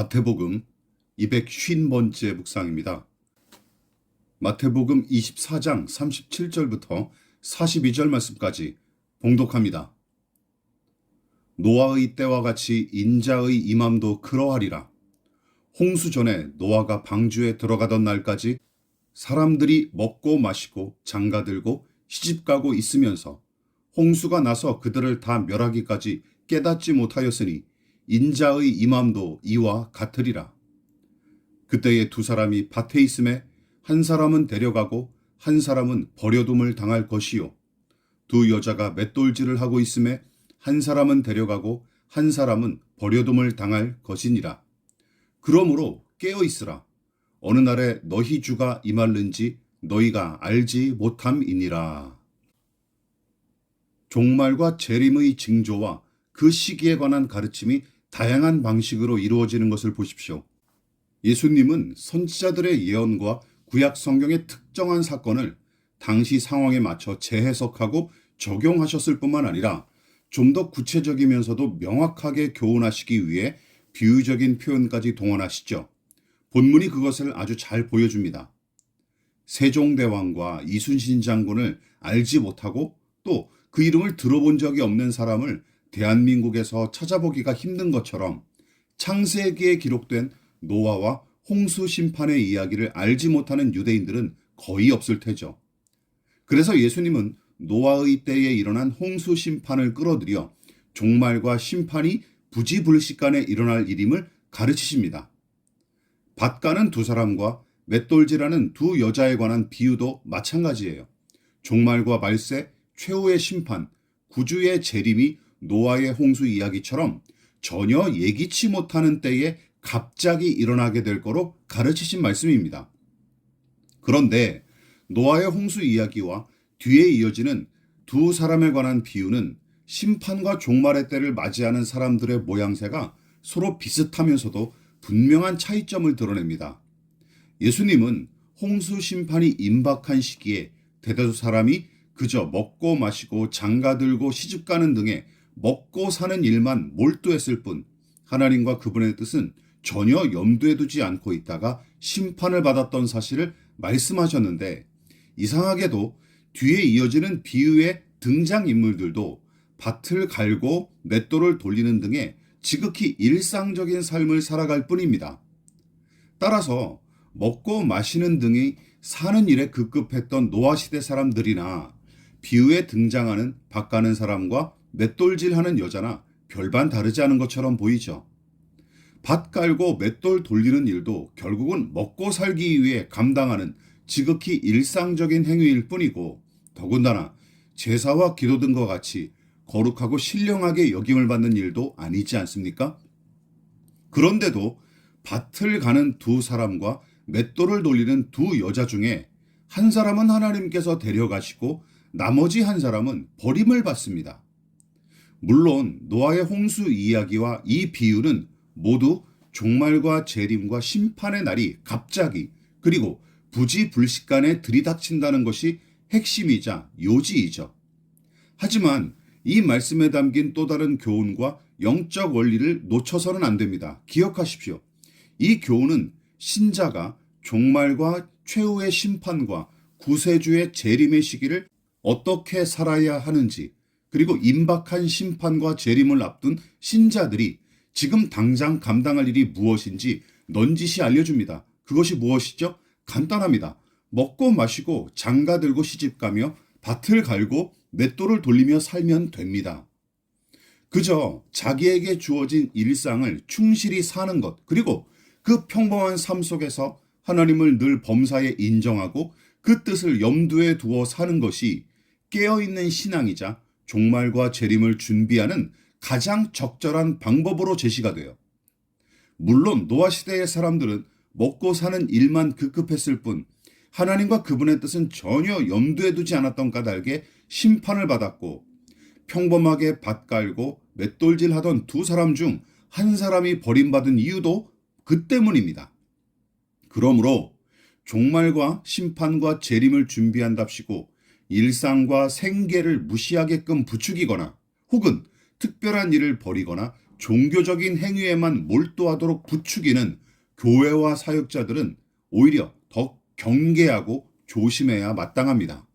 마태복음 250번째 묵상입니다. 마태복음 24장 37절부터 42절 말씀까지 봉독합니다. 노아의 때와 같이 인자의 임함도 그러하리라. 홍수 전에 노아가 방주에 들어가던 날까지 사람들이 먹고 마시고 장가 들고 시집 가고 있으면서 홍수가 나서 그들을 다 멸하기까지 깨닫지 못하였으니 인자의 임함도 이와 같으리라. 그때에 두 사람이 밭에 있음에 한 사람은 데려가고 한 사람은 버려둠을 당할 것이요. 두 여자가 맷돌질을 하고 있음에 한 사람은 데려가고 한 사람은 버려둠을 당할 것이니라. 그러므로 깨어 있으라. 어느 날에 너희 주가 임할는지 너희가 알지 못함이니라. 종말과 재림의 징조와 그 시기에 관한 가르침이 다양한 방식으로 이루어지는 것을 보십시오. 예수님은 선지자들의 예언과 구약 성경의 특정한 사건을 당시 상황에 맞춰 재해석하고 적용하셨을 뿐만 아니라 좀 더 구체적이면서도 명확하게 교훈하시기 위해 비유적인 표현까지 동원하시죠. 본문이 그것을 아주 잘 보여줍니다. 세종대왕과 이순신 장군을 알지 못하고 또 그 이름을 들어본 적이 없는 사람을 대한민국에서 찾아보기가 힘든 것처럼 창세기에 기록된 노아와 홍수 심판의 이야기를 알지 못하는 유대인들은 거의 없을 테죠. 그래서 예수님은 노아의 때에 일어난 홍수 심판을 끌어들여 종말과 심판이 부지불식간에 일어날 일임을 가르치십니다. 밭가는 두 사람과 맷돌질하는 두 여자에 관한 비유도 마찬가지예요. 종말과 말세, 최후의 심판, 구주의 재림이 노아의 홍수 이야기처럼 전혀 예기치 못하는 때에 갑자기 일어나게 될 거로 가르치신 말씀입니다. 그런데 노아의 홍수 이야기와 뒤에 이어지는 두 사람에 관한 비유는 심판과 종말의 때를 맞이하는 사람들의 모양새가 서로 비슷하면서도 분명한 차이점을 드러냅니다. 예수님은 홍수 심판이 임박한 시기에 대다수 사람이 그저 먹고 마시고 장가 들고 시집 가는 등의 먹고 사는 일만 몰두했을 뿐 하나님과 그분의 뜻은 전혀 염두에 두지 않고 있다가 심판을 받았던 사실을 말씀하셨는데 이상하게도 뒤에 이어지는 비유의 등장인물들도 밭을 갈고 맷돌을 돌리는 등의 지극히 일상적인 삶을 살아갈 뿐입니다. 따라서 먹고 마시는 등이 사는 일에 급급했던 노아시대 사람들이나 비유에 등장하는 밭가는 사람과 맷돌질 하는 여자나 별반 다르지 않은 것처럼 보이죠. 밭 깔고 맷돌 돌리는 일도 결국은 먹고 살기 위해 감당하는 지극히 일상적인 행위일 뿐이고 더군다나 제사와 기도 등과 같이 거룩하고 신령하게 여김을 받는 일도 아니지 않습니까? 그런데도 밭을 가는 두 사람과 맷돌을 돌리는 두 여자 중에 한 사람은 하나님께서 데려가시고 나머지 한 사람은 버림을 받습니다. 물론 노아의 홍수 이야기와 이 비유는 모두 종말과 재림과 심판의 날이 갑자기 그리고 부지불식간에 들이닥친다는 것이 핵심이자 요지이죠. 하지만 이 말씀에 담긴 또 다른 교훈과 영적 원리를 놓쳐서는 안 됩니다. 기억하십시오. 이 교훈은 신자가 종말과 최후의 심판과 구세주의 재림의 시기를 어떻게 살아야 하는지 그리고 임박한 심판과 재림을 앞둔 신자들이 지금 당장 감당할 일이 무엇인지 넌지시 알려줍니다. 그것이 무엇이죠? 간단합니다. 먹고 마시고 장가 들고 시집 가며 밭을 갈고 맷돌을 돌리며 살면 됩니다. 그저 자기에게 주어진 일상을 충실히 사는 것, 그리고 그 평범한 삶 속에서 하나님을 늘 범사에 인정하고 그 뜻을 염두에 두어 사는 것이 깨어있는 신앙이자 종말과 재림을 준비하는 가장 적절한 방법으로 제시가 돼요. 물론 노아 시대의 사람들은 먹고 사는 일만 급급했을 뿐 하나님과 그분의 뜻은 전혀 염두에 두지 않았던 까닭에 심판을 받았고 평범하게 밭 깔고 맷돌질 하던 두 사람 중 한 사람이 버림받은 이유도 그 때문입니다. 그러므로 종말과 심판과 재림을 준비한답시고 일상과 생계를 무시하게끔 부추기거나 혹은 특별한 일을 벌이거나 종교적인 행위에만 몰두하도록 부추기는 교회와 사역자들은 오히려 더 경계하고 조심해야 마땅합니다.